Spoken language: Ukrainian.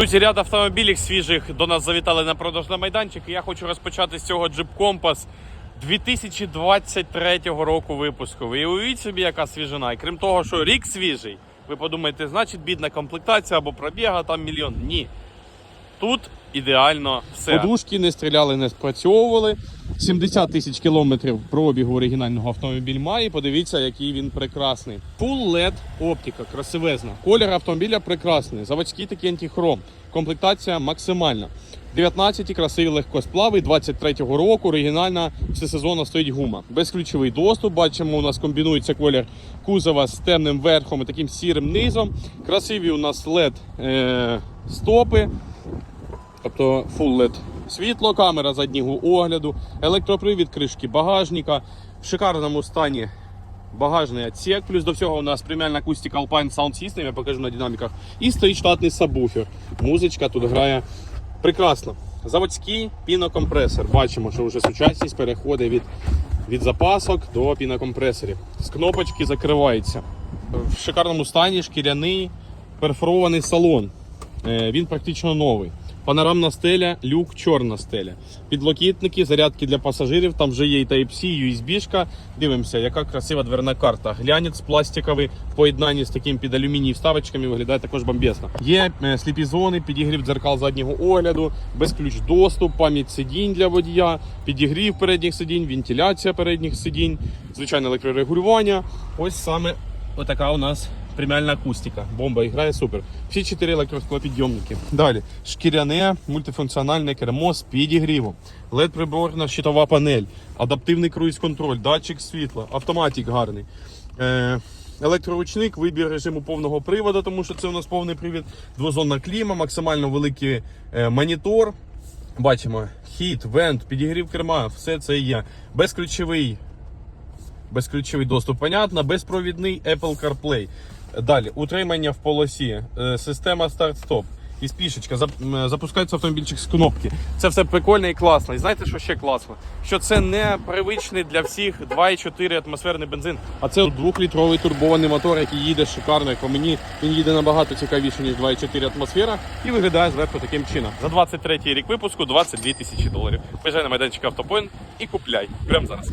Друзі, ряд автомобілів свіжих до нас завітали на продаж на майданчик. Я хочу розпочати з цього Jeep Compass 2023 року випуску. Ви уявіть собі, яка свіжина. І крім того, що рік свіжий, ви подумаєте, значить бідна комплектація або пробіга там мільйон. Ні. Тут ідеально все. Подушки не стріляли, не спрацьовували. 70 тисяч кілометрів пробігу оригінального автомобіль має. Подивіться, який він прекрасний. Full LED оптика, красивезна. Колір автомобіля прекрасний. Заводський такий антихром. Комплектація максимальна. 19 красиві легкосплави 23-го року. Оригінальна всесезонна стоїть гума. Безключовий доступ. Бачимо, у нас комбінується колір кузова з темним верхом і таким сірим низом. Красиві у нас LED е- стопи. Тобто Full LED світло, камера заднього огляду, електропривід кришки багажника. В шикарному стані багажний отсек. Плюс до всього у нас преміальна акустика Alpine Sound System, я покажу на динаміках. І стоїть штатний сабвуфер. Музичка тут грає прекрасно. Заводський пінокомпресор. Бачимо, що вже сучасність переходить від, від запасок до пінокомпресорів. З кнопочки закривається. В шикарному стані шкіряний перфорований салон. Е, Він практично новий. Панорамна стеля, люк, чорна стеля. Підлокітники, зарядки для пасажирів. Там вже є і Type-C, USB-шка. Дивимося, яка красива дверна карта. Глянець пластиковий в поєднанні з таким під алюміній вставочками виглядає також бомбесно. Є е, сліпі зони, підігрів дзеркал заднього огляду, безключ доступ, пам'ять сидінь для водія, підігрів передніх сидінь, вентиляція передніх сидінь, звичайне електрорегулювання. Ось саме отака у нас преміальна акустика. Бомба грає супер. Всі чотири електросклопідйомники. Далі шкіряне мультифункціональне кермо з підігрівом, led приборна щитова панель, адаптивний круїз-контроль, датчик світла, автоматик гарний. Е, Електроручник, вибір режиму повного приводу, тому що це у нас повний привід, двозонна кліма, максимально великий е, монітор. Бачимо, хід, вент, підігрів керма, все це є. Безключовий безключовий доступ, понятно, безпровідний Apple CarPlay. Далі, утримання в полосі, е, система старт-стоп. І спішечка, запускається автомобільчик з кнопки. Це все прикольно і класно. І знаєте, що ще класно? Що це не привичний для всіх 2,4 атмосферний бензин, а це двохлітровий турбований мотор, який їде шикарно. Як по мені він їде набагато цікавіше, ніж 2,4 атмосфера, і виглядає зверху таким чином. За 23 рік випуску 22 тисячі доларів. Приїжджай на майданчик Автопоінт і купляй. Прямо зараз.